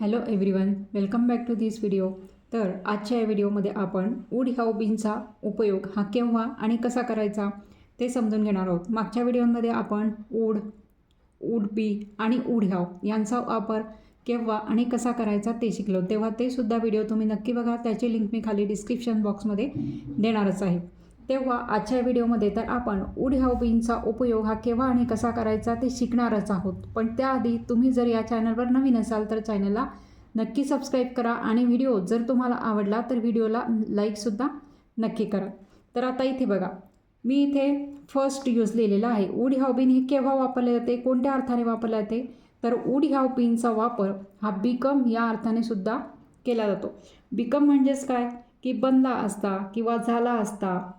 Hello everyone welcome back to this video तर आजच्या या व्हिडिओमध्ये आपण उड ह्या बीनचा उपयोग हा केव्हा आणि कसा करायचा ते समजून घेणार आहोत. मागच्या व्हिडिओमध्ये आपण उड उड बी आणि उड ह्याव यांचा वापर केव्हा आणि कसा करायचा ते शिकलो. तेव्हा ते सुद्धा व्हिडिओ तुम्ही नक्की बघा. त्याची लिंक मी खाली डिस्क्रिप्शन बॉक्समध्ये देणारच आहे. तेव्हा आजच्या व्हिडिओमध्ये तर आपण उड ह्याव बीनचा उपयोग हा केव्हा आणि कसा करायचा ते शिकणारच आहोत. पण त्याआधी तुम्ही जर या चॅनलवर नवीन असाल तर चॅनलला नक्की सबस्क्राईब करा आणि व्हिडिओ जर तुम्हाला आवडला तर व्हिडिओला लाईकसुद्धा नक्की करा. तर आता इथे बघा मी इथे फर्स्ट यूज लिहिलेला आहे. उड ह्याव बीन हे केव्हा वापरले जाते? कोणत्या अर्थाने वापरले जाते? तर उड ह्याव बीनचा वापर हा बिकम या अर्थाने सुद्धा केला जातो. बिकम म्हणजेच काय? की बनला असता किंवा झाला असता.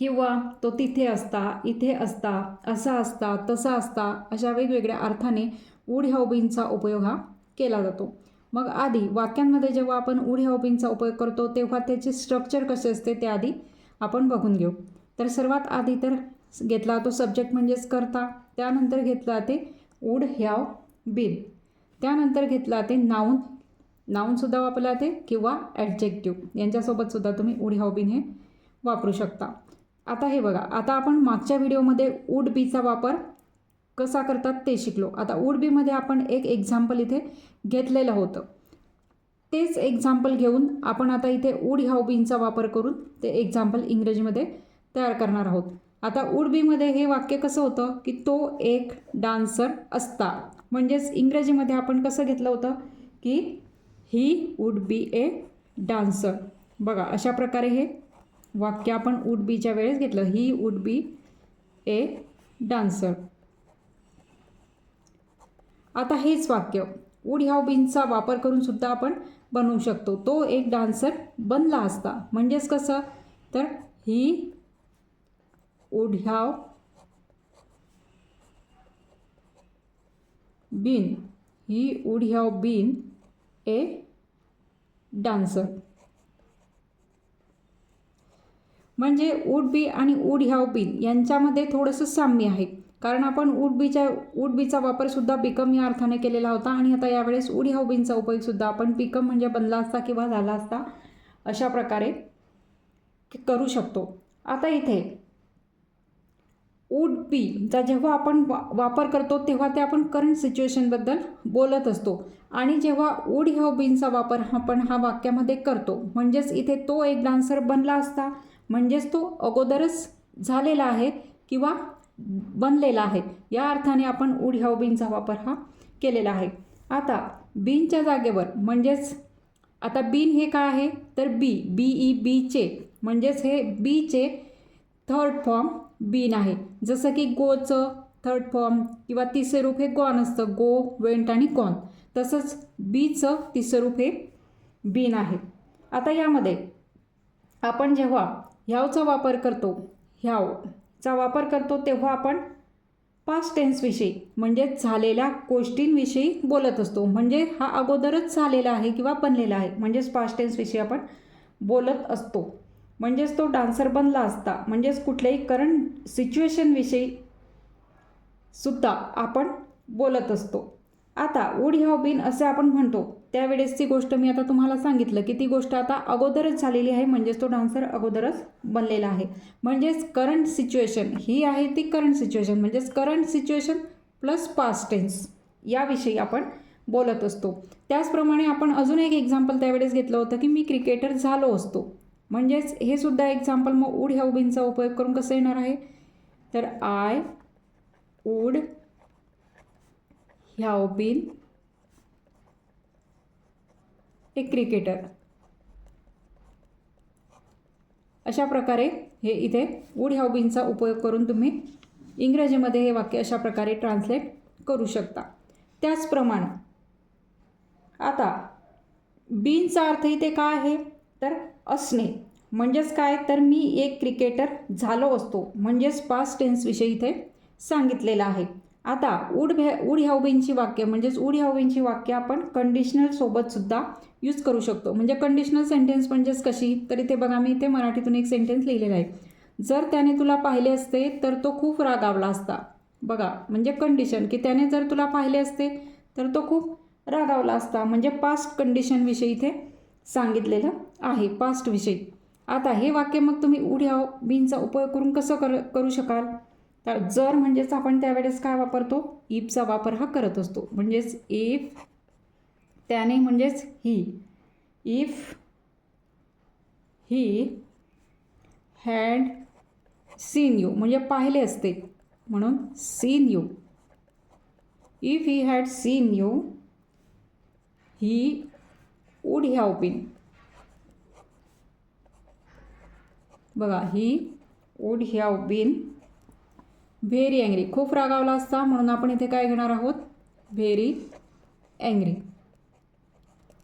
किंवा तो तिथे असता इथे असता असा असता तसा असता अशा वेगवेगळ्या अर्थाने उड ह्या बीनचा उपयोग हा केला जातो. मग आधी वाक्यांमध्ये जेव्हा आपण उड ह्या बीनचा उपयोग करतो तेव्हा त्याचे स्ट्रक्चर कसे असते ते आधी आपण बघून घेऊ. तर सर्वात आधी तर घेतला तो सब्जेक्ट म्हणजेच करता त्यानंतर घेतला ते उड ह्याव बिन त्यानंतर घेतला ते नाऊन नाऊनसुद्धा वापरला जाते किंवा ॲडजेक्टिव्ह यांच्यासोबतसुद्धा तुम्ही उड ह्याव बिन हे वापरू शकता. आता हे बघा आता आपण मागच्या व्हिडिओमध्ये उड बीचा वापर कसा करतात ते शिकलो. आता उड बीमध्ये आपण एक एक्झाम्पल इथे घेतलेलं होतं. तेच एक्झाम्पल घेऊन आपण आता इथे उड ह्या बींचा वापर करून ते एक्झाम्पल इंग्रजीमध्ये तयार करणार आहोत. आता उड बीमध्ये हे वाक्य कसं होतं की तो एक डान्सर असता. म्हणजेच इंग्रजीमध्ये आपण कसं घेतलं होतं की he would be A dancer बघा अशा प्रकारे हे वाक्य आपण वूड बीच्या वेळेस घेतलं. He would be A dancer आता हेच वाक्य. वूड ह्या बीनचा वापर करून सुद्धा आपण बनवू शकतो. तो एक डान्सर बनला असता. म्हणजेच कसं? तर ही would have been he would have been a dancer म्हणजे उड बी आणि उड ह्याव बीन यांच्यामध्ये थोडंसं साम्य आहे. कारण आपण उड बीच्या उड बीचा वापरसुद्धा बिकम या अर्थाने केलेला होता. आणि आता यावेळेस उड ह्याव बीनचा उपयोगसुद्धा आपण बिकम म्हणजे बनला असता किंवा झाला असता अशा प्रकारे करू शकतो. आता इथे उड बीचा जेव्हा आपण वा वापर करतो तेव्हा ते आपण करंट सिच्युएशनबद्दल बोलत असतो. आणि जेव्हा उड ह्याव बीनचा वापर आपण हा वाक्यामध्ये करतो. म्हणजेच इथे तो एक डान्सर बनला असता. म्हणजेच तो अगोदरच झालेला आहे किंवा बनलेला आहे. या अर्थाने आपण उड ह्या बीनचा वापर हा केलेला आहे. आता बीनच्या जागेवर म्हणजेच आता बीन हे काय आहे? तर बी बी ई बीचे म्हणजेच हे बीचे थर्ड फॉर्म बीन आहे. जसं की गोचं थर्ड फॉर्म किंवा तिसरे रूप हे गॉन असतं. गो वेंट आणि गॉन तसंच बीचं तिसरं रूप हे बीन आहे. आता यामध्ये आपण जेव्हा ह्यावचा वापर करतो. ह्यावचा वापर करतो तेव्हा आपण पास्ट टेन्सविषयी म्हणजेच झालेल्या गोष्टींविषयी बोलत असतो. म्हणजे हा अगोदरच झालेला आहे किंवा बनलेला आहे. म्हणजेच पास्ट टेन्सविषयी आपण बोलत असतो. म्हणजेच तो डान्सर बनला असता. म्हणजेच कुठल्याही करंट सिच्युएशनविषयी सुद्धा आपण बोलत असतो. आता वूड हॅव बीन असे आपण म्हणतो. त्यावेळेसची गोष्ट मी आता तुम्हाला सांगितलं की ती गोष्ट आता अगोदरच झालेली आहे म्हणजेच तो डान्सर अगोदरच बनलेला आहे. म्हणजेच करंट सिच्युएशन ही आहे ती करंट सिच्युएशन म्हणजेच current situation plus past tense याविषयी आपण बोलत असतो. त्याचप्रमाणे आपण अजून एक एक्झाम्पल त्यावेळेस घेतलं होतं की मी क्रिकेटर झालो असतो. म्हणजेच हे सुद्धा एक्झाम्पल मग उड हॅव बीनचा उपयोग करून कसं येणार आहे? तर आय वूड ह्या हो बीन. एक क्रिकेटर अशा प्रकारे हे इथे वूड ह्याव बीनचा उपयोग करून तुम्ही इंग्रजीमध्ये हे वाक्य अशा प्रकारे ट्रान्सलेट करू शकता. त्याचप्रमाणे आता बीनचा अर्थ इथे काय आहे? तर असणे. म्हणजेच काय? तर मी एक क्रिकेटर झालो असतो. म्हणजेच पास्ट टेन्सविषयी इथे सांगितलेलं आहे. आता उड भ्या उड ह्यावबीनची वाक्य म्हणजेच उड ह्यावबीनची वाक्य आपण कंडिशनलसोबतसुद्धा यूज करू शकतो. म्हणजे कंडिशनल सेंटेन्स म्हणजेच कशी? तर इथे बघा मी इथे मराठीतून एक सेंटेन्स लिहिलेला आहे. जर त्याने तुला पाहिले असते तर तो खूप रागावला असता. बघा म्हणजे कंडिशन की त्याने जर तुला पाहिले असते तर तो खूप रागावला असता. म्हणजे पास्ट कंडिशनविषयी इथे सांगितलेलं आहे पास्टविषयी आता हे वाक्य मग तुम्ही उड ह्या बीनचा उपयोग करून कसं कर करू शकाल? तर जर म्हणजेच आपण त्यावेळेस काय वापरतो? इफचा वापर हा करत असतो. म्हणजेच इफ त्याने म्हणजेच he if he had seen you म्हणजे पाहिले असते. म्हणून seen you if he had seen you he would have been बघा he would have been very angry खूप रागावला असता म्हणून आपण इथे काय घेणार आहोत? व्हेरी अँग्री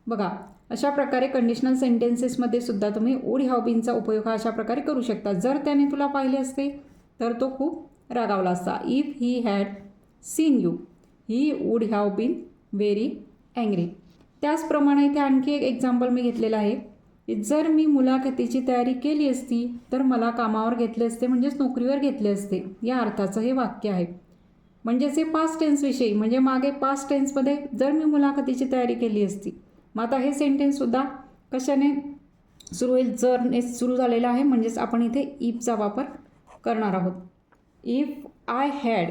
बघा अशा प्रकारे कंडिशनल सेंटेन्सेसमध्ये सुद्धा तुम्ही वूड हॅव उपयोग हा अशा प्रकारे करू शकता. जर त्याने तुला पाहिले असते तर तो खूप रागावला असता. If he had seen you he would have been very angry त्याचप्रमाणे इथे आणखी एक एक्झाम्पल मी घेतलेलं आहे. जर मी मुलाखतीची तयारी केली असती तर मला कामावर घेतले असते म्हणजेच नोकरीवर घेतले असते. या अर्थाचं हे वाक्य आहे. म्हणजेच हे पास्ट टेन्सविषयी म्हणजे मागे पास्ट टेन्समध्ये जर मी मुलाखतीची तयारी केली असती मग आता हे सेंटेन्ससुद्धा कशाने सुरू होईल? जरने सुरू झालेलं आहे म्हणजेच आपण इथे इफचा वापर करणार आहोत. इफ आय हॅड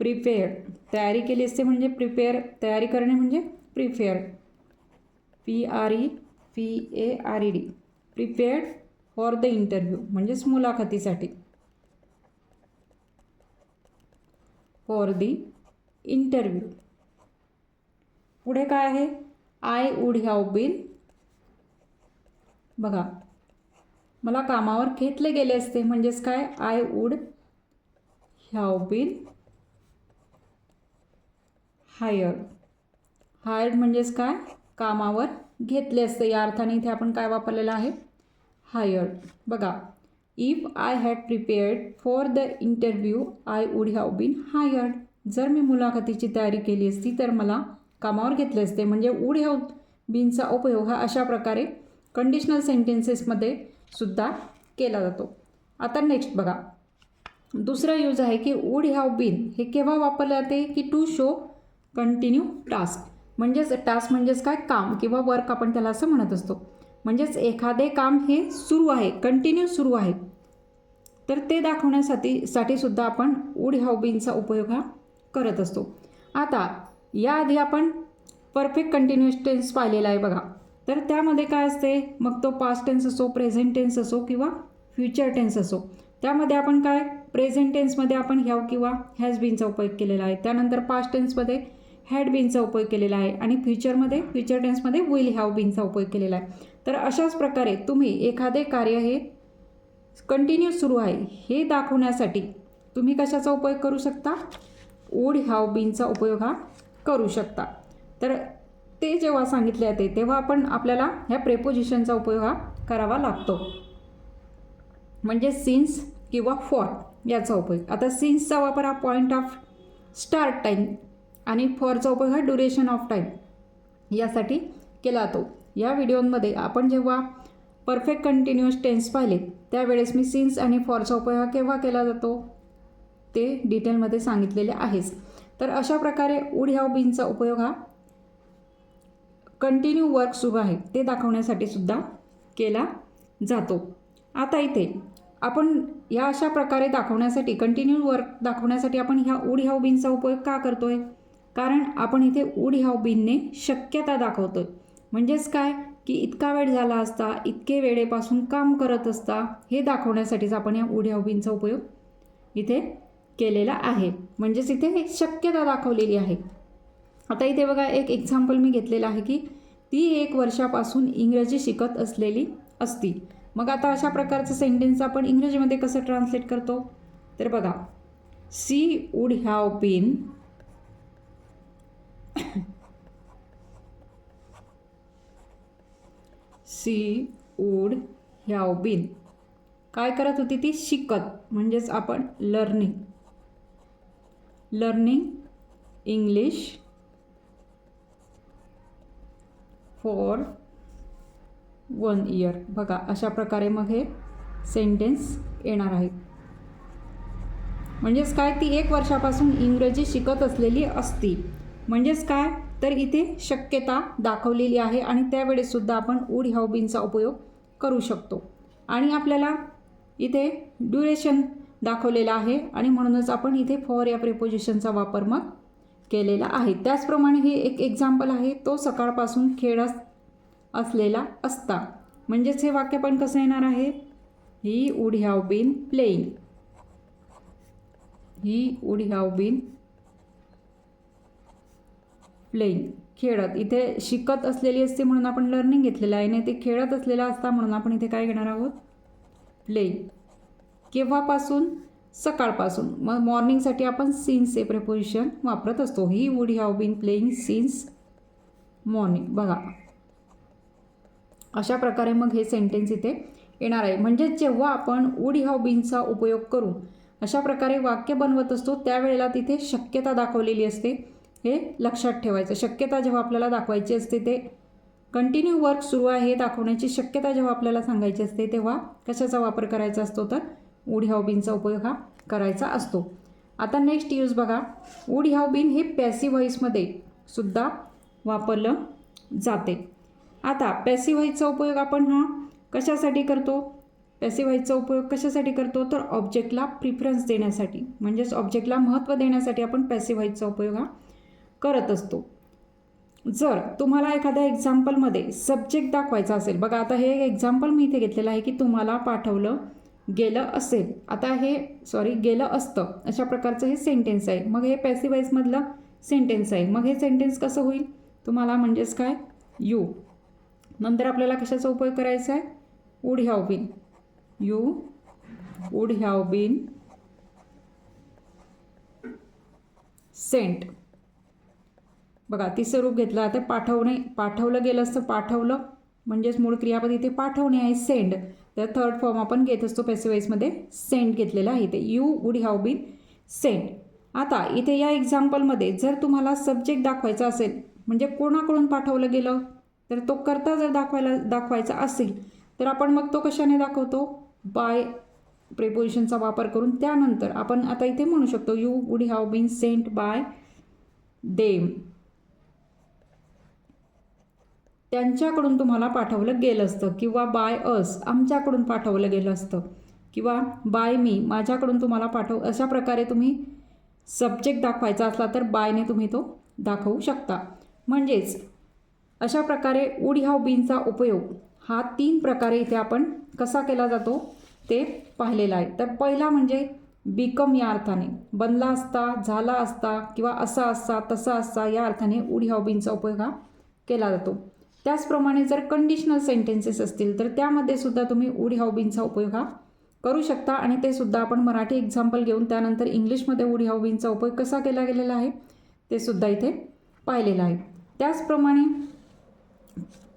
प्रिपेअर तयारी केली असते म्हणजे प्रिपेअर तयारी करणे म्हणजे prepare P R E P A R E D prepared for the interview म्हणजेच मुलाखतीसाठी. फॉर दी इंटरव्ह्यू पुढे काय आहे? आय वूड हॅव बीन बघा मला कामावर घेतले गेले असते म्हणजेच काय? I would have been hired hired म्हणजेच काय? कामावर घेतले असते या अर्थाने इथे आपण काय वापरलेलं आहे? हायर्ड बघा if I had prepared for the interview I would have been hired जर मी मुलाखतीची तयारी केली असती तर मला कामावर घेतले असते. म्हणजे वूड हॅव बीनचा उपयोग हा अशा प्रकारे कंडिशनल सेंटेन्सेसमध्ये सुद्धा केला जातो. आता नेक्स्ट बघा. दुसरा यूज आहे की वूड हॅव बीन हे केव्हा वापरले जाते? की टू शो कंटिन्यू टास्क म्हणजेच टास्क म्हणजेच काय? काम किंवा वर्क आपण त्याला असं म्हणत असतो. म्हणजेच एखादे काम हे सुरू आहे कंटिन्यू सुरू आहे. तर ते दाखवण्यासाठी साठी सुद्धा आपण वूड हॅव उपयोग हा करत असतो. आता याआधी आपण परफेक्ट कंटिन्युअस टेन्स पाहिलेला आहे बघा. तर त्यामध्ये काय असते? मग तो पास्ट टेन्स असो प्रेझेंट टेन्स असो किंवा फ्युचर टेन्स असो. त्यामध्ये आपण काय? प्रेझेंट टेन्समध्ये आपण ह्याव किंवा हॅज बीनचा उपयोग केलेला आहे. त्यानंतर पास्ट टेन्समध्ये हॅड बीनचा उपयोग केलेला आहे. आणि फ्युचरमध्ये फ्युचर टेन्समध्ये विल हॅव बीनचा उपयोग केलेला आहे. तर अशाच प्रकारे तुम्ही एखादे कार्य हे कंटिन्यू सुरू आहे हे दाखवण्यासाठी तुम्ही कशाचा उपयोग करू शकता? वूड हॅव बीनचा उपयोग हा करू शकता. तर ते जेव्हा सांगितले जाते तेव्हा आपण आपल्याला ह्या प्रेपोजिशनचा उपयोग हा करावा लागतो. म्हणजे सिन्स किंवा फॉर याचा उपयोग. आता सिन्सचा वापर हा पॉईंट ऑफ स्टार्ट टाईम आणि फॉरचा उपयोग हा ड्युरेशन ऑफ टाईम यासाठी केला जातो. या व्हिडिओमध्ये आपण जेव्हा परफेक्ट कंटिन्युअस टेन्स पाहिले त्यावेळेस मी सिन्स आणि फॉरचा उपयोग हा केव्हा केला जातो? ते डिटेलमध्ये सांगितलेले आहेच. तर अशा प्रकारे उड ह्या बीनचा उपयोग हा कंटिन्यू वर्क सुरू आहे. ते दाखवण्यासाठी सुद्धा केला जातो. आता इथे आपण ह्या अशा प्रकारे दाखवण्यासाठी कंटिन्यू वर्क दाखवण्यासाठी आपण ह्या उड ह्या बीनचा उपयोग का करतो आहे कारण आपण इथे उड ह्या बिनने शक्यता दाखवतो म्हणजेच काय? की इतका वेळ झाला असता इतके वेळेपासून काम करत असता हे दाखवण्यासाठीच आपण या उड ह्या बिनचा उपयोग इथे केलेला आहे. म्हणजेच इथे शक्यता दाखवलेली आहे. आता इथे बघा एक एक्झाम्पल मी घेतलेलं आहे की ती एक वर्षापासून इंग्रजी शिकत असलेली असती. मग आता अशा प्रकारचं सेंटेन्स आपण इंग्रजीमध्ये कसं ट्रान्सलेट करतो? तर बघा she would have been she would have been. काय करत होती ती? शिकत. म्हणजेच आपण learning learning English for one year बघा अशा प्रकारे मग हे सेंटेन्स येणार आहे. म्हणजेच काय? ती एक वर्षापासून इंग्रजी शिकत असलेली असती. म्हणजेच काय? तर इथे शक्यता दाखवलेली आहे आणि त्यावेळेससुद्धा आपण उड ह्याव बीनचा उपयोग करू शकतो. आणि आपल्याला इथे ड्युरेशन दाखवलेला आहे आणि म्हणूनच आपण इथे फॉर या प्रिपोजिशनचा वापर मग केलेला आहे. त्याचप्रमाणे हे एक एक्झाम्पल आहे तो सकाळपासून खेळ असलेला असता. म्हणजेच हे वाक्य पण कसं येणार आहे? He would have been playing he would have been playing खेळत. इथे शिकत असलेली असते म्हणून आपण लर्निंग घेतलेलं आहे. आणि ते खेळत असलेला असता म्हणून आपण इथे काय घेणार आहोत? प्लेईंग केव्हापासून? सकाळपासून. मग मॉर्निंगसाठी आपण सिन्स हे प्रेपोजिशन वापरत असतो. He would have been playing since morning बघा. अशा प्रकारे मग हे सेंटेन्स इथे येणार आहे. म्हणजे जेव्हा आपण वूड हॅव बीनचा उपयोग करून अशा प्रकारे वाक्य बनवत असतो त्यावेळेला तिथे शक्यता दाखवलेली असते. हे लक्षात ठेवायचं. शक्यता जेव्हा आपल्याला दाखवायची असते ते कंटिन्यू वर्क सुरू आहे दाखवण्याची शक्यता जेव्हा आपल्याला सांगायची असते तेव्हा कशाचा वापर करायचा असतो तर वूड ह्याव बीनचा उपयोग हा करायचा असतो. आता नेक्स्ट यूज बघा. वूड हॅव बीन हे पॅसिव्ह व्हॉईसमध्ये सुद्धा वापरलं जाते. आता पॅसिव्ह व्हॉईसचा उपयोग आपण हा कशासाठी करतो? पॅसिव्ह व्हॉईसचा उपयोग कशासाठी करतो? तर ऑब्जेक्टला प्रिफरन्स देण्यासाठी. म्हणजेच ऑब्जेक्टला महत्त्व देण्यासाठी आपण पॅसिव्ह व्हॉईसचा उपयोग हा करत असतो. जर तुम्हाला एखाद्या एक्झाम्पलमध्ये सब्जेक्ट दाखवायचा असेल बघा आता हे एक्झाम्पल मी इथे घेतलेलं आहे की तुम्हाला पाठवलं गेलं असेल. आता हे सॉरी गेलं असतं. अशा प्रकारचं हे सेंटेन्स आहे. मग हे पॅसिवाईजमधलं सेंटेन्स आहे. मग हे सेंटेन्स कसं होईल? तुम्हाला म्हणजेच काय? यू. नंतर आपल्याला कशाचा उपयोग करायचा आहे? Would have been you would have been sent बघा तिसरं रूप घेतलं आता पाठवणे पाठवलं गेलं असतं पाठवलं. म्हणजेच मूळ क्रियापद इथे पाठवणे आहे सेंड तर थर्ड फॉर्म आपण घेत असतो पॅसिवाईजमध्ये सेंड घेतलेलं आहे ते you would have been send आता इथे या एक्झाम्पलमध्ये जर तुम्हाला सब्जेक्ट दाखवायचा असेल म्हणजे कोणाकडून पाठवलं गेलं तर तो करता जर दाखवायला दाखवायचा असेल तर आपण मग तो कशाने दाखवतो? बाय प्रेपोजिशनचा वापर करून. त्यानंतर आपण आता इथे म्हणू शकतो you would have been sent by them त्यांच्याकडून तुम्हाला पाठवलं गेलं असतं किंवा बाय अस आमच्याकडून पाठवलं गेलं असतं. किंवा बाय मी माझ्याकडून तुम्हाला पाठव अशा प्रकारे तुम्ही सब्जेक्ट दाखवायचा असला तर बायने तुम्ही तो दाखवू शकता. म्हणजेच अशा प्रकारे वूड हॅव बीनचा उपयोग हा तीन प्रकारे इथे आपण कसा केला जातो ते पाहिलेला आहे. तर पहिला म्हणजे बीकम या अर्थाने. बनला असता झाला असता किंवा असा असता तसा असता या अर्थाने वूड हॅव बीनचा उपयोग हा केला जातो. त्याचप्रमाणे जर कंडिशनल सेंटेन्सेस असतील तर त्यामध्ये सुद्धा तुम्ही वूड हॅव बीनचा उपयोग हा करू शकता. आणि ते सुद्धा आपण मराठी एक्झाम्पल घेऊन त्यानंतर इंग्लिशमध्ये वूड हॅव बीनचा उपयोग कसा केला गेलेला आहे ते सुद्धा इथे पाहिलेलं आहे. त्याचप्रमाणे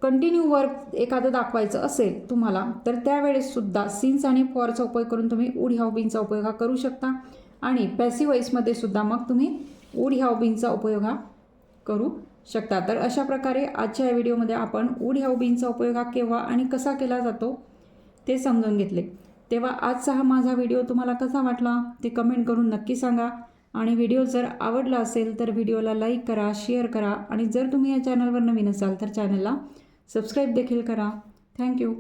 कंटिन्यू वर्क एखादं दाखवायचं असेल तुम्हाला तर त्यावेळेससुद्धा सीन्स आणि फॉरचा उपयोग करून तुम्ही वूड हॅव बीनचा उपयोग हा करू शकता. आणि पॅसिव्ह सुद्धा मग तुम्ही वूड हॅव बीनचा उपयोग हा करू शकता. तर अशा प्रकारे आजच्या या व्हिडिओमध्ये आपण उड ह्या बीनचा उपयोग हा केव्हा आणि कसा केला जातो ते समजून घेतले. तेव्हा आजचा हा माझा व्हिडिओ तुम्हाला कसा वाटला ते कमेंट करून नक्की सांगा. आणि व्हिडिओ जर आवडला असेल तर व्हिडिओला लाईक करा शेअर करा. आणि जर तुम्ही या चॅनलवर नवीन असाल तर चॅनलला सबस्क्राईब देखील करा. थँक्यू.